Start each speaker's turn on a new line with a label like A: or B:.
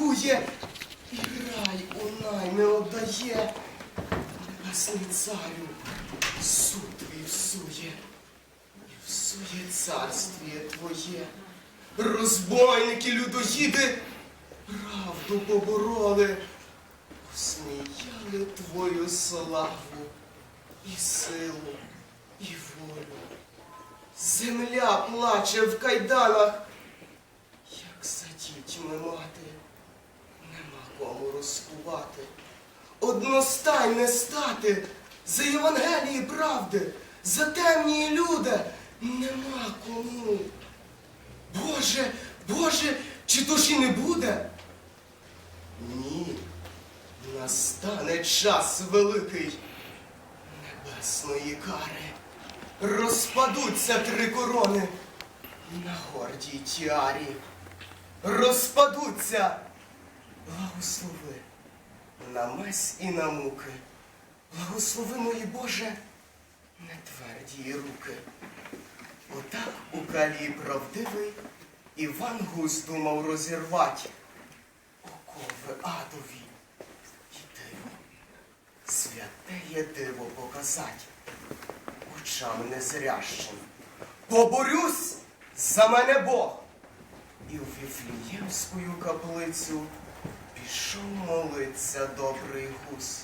A: лікує, і рай у найми отдає. Небесний царю, суд твій всує, і всує царствіє твоє. Розбойники, людоїди, правду побороли, посміяли твою славу і силу, і волю. Земля плаче в кайданах, як за дітьми мати, нема кому розкувати. Одностай не стати за Євангелії правди, за темні люди нема кому. Боже, Боже, чи то ж і не буде? Ні, настане час великий небесної кари. Розпадуться три корони на гордій тіарі. Розпадуться, благослови на месь і на муки. Благослови мої Боже, не тверді руки. Отак у калії правдивий Іван Гус думав розірвать окови адові і диво, святеє диво показать очам незрящим. Поборюсь за мене Бог. І в Віфліємську каплицю пішов молиться добрий гусь.